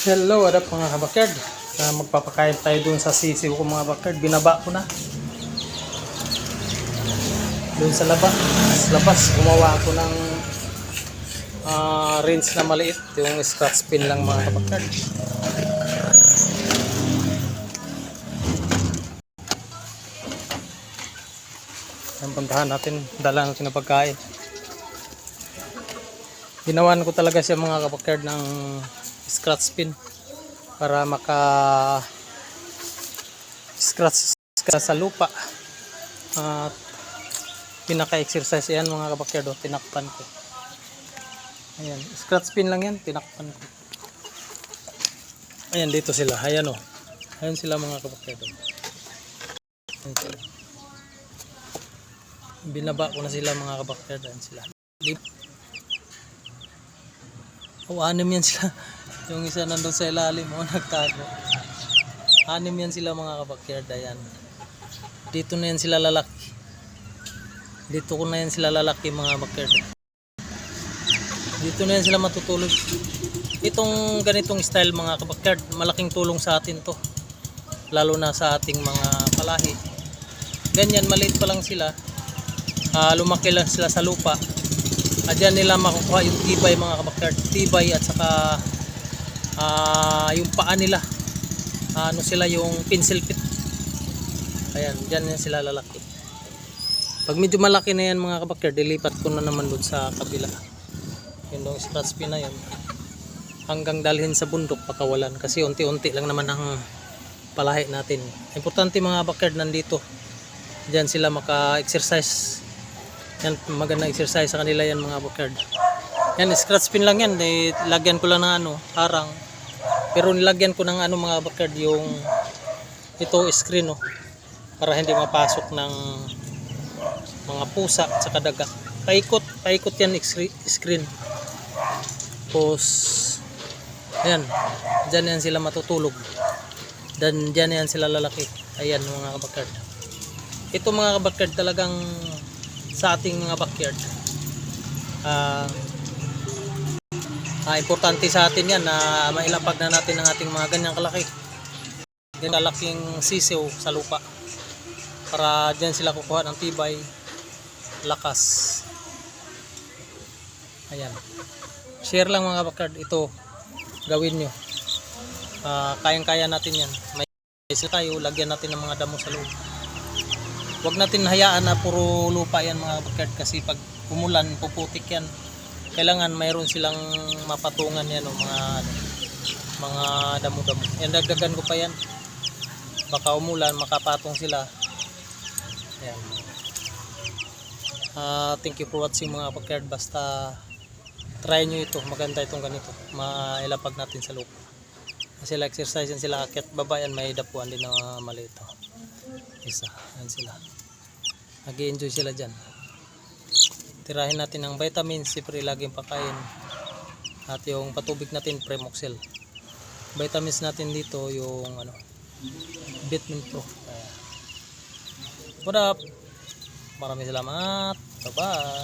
Hello, what up mga kabakard? Uh, magpapakain tayo dun sa sisiw ko mga bakard. Binaba ko na. Dun sa labas. Sa labas, gumawa ako ng uh, rinse na maliit. Yung scratch pin lang mga kabakard. Ang puntahan natin, dala natin na pagkain. Ginawan ko talaga siya mga kabakard ng scratch pin para maka scratch ka sa lupa. At pinaka-exercise yan mga kabakard o tinakpan ko. Ayan scratch pin lang yan tinakpan ko. Ayan dito sila. Ayan o ayan sila mga kabakard o. ayan sila. Binaba ko na sila mga kabakard ayan sila. Oh, anim yan sila. Yung isa nandun sa ilalim, oh, nagtago. Anim yan sila mga kabakyard, ayan. Dito na yan sila lalaki. Dito ko na yan sila lalaki mga kabakyard. Dito na yan sila matutulog. Itong ganitong style mga kabakyard, malaking tulong sa atin to. Lalo na sa ating mga palahi. Ganyan, maliit pa lang sila. Ah, lumaki lang sila sa lupa. Dyan nila makukuha yung tibay mga kabakyard. Tibay at saka ah, yung paa nila. Ano sila yung pencil pit. Ayan, dyan yan sila lalaki. Pag medyo malaki na yan mga kabakyard, dilipat ko na naman doon sa kabila. Yun dong scratch pin na yun. Hanggang dalhin sa bundok pakawalan. Kasi unti-unti lang naman ang palahi natin. Importante mga kabakyard nandito. Diyan sila maka-exercise yan, maganda exercise sa kanila yan mga backyard. Yan, scratch pin lang yan. Eh, lagyan ko lang ng ano, harang. Pero nilagyan ko ng ano mga backyard yung ito screen oh, para hindi mapasok ng mga pusa at saka daga. Paikot, paikot yan scre- screen. Tapos, ayan, dyan yan sila matutulog. Dan dyan yan sila lalaki. Ayan mga kabakard. Ito mga kabakard talagang sa ating mga backyard. Ah, ah, importante sa atin yan na mailapag na natin ang ating mga ganyang kalaki. Yan kalaking sisiw sa lupa. Para dyan sila kukuha ng tibay, lakas. Ayan. Share lang mga backyard. Ito, gawin nyo. Ah, kayang-kaya natin yan. May sila tayo, lagyan natin ng mga damo sa loob. Huwag natin hayaan na puro lupa yan mga backyard kasi pag umulan, puputik yan. Kailangan mayroon silang mapatungan yan o mga ano, mga damo-damo. Yan dagdagan ko pa yan. Baka umulan, makapatong sila. Yan. Ah, thank you for watching mga backyard. Basta try nyo ito. Maganda itong ganito. Mailapag natin sa lupa. Sila exercise yan sila akit baba yan may dapuan din na maliit. oh. Isa. Yan sila. nag enjoy sila dyan. Tirahin natin ng vitamins. Siyempre laging pakain. At yung patubig natin Premoxil. Vitamins natin dito yung ano Vitamin Pro. What up? Maraming salamat. Bye-bye.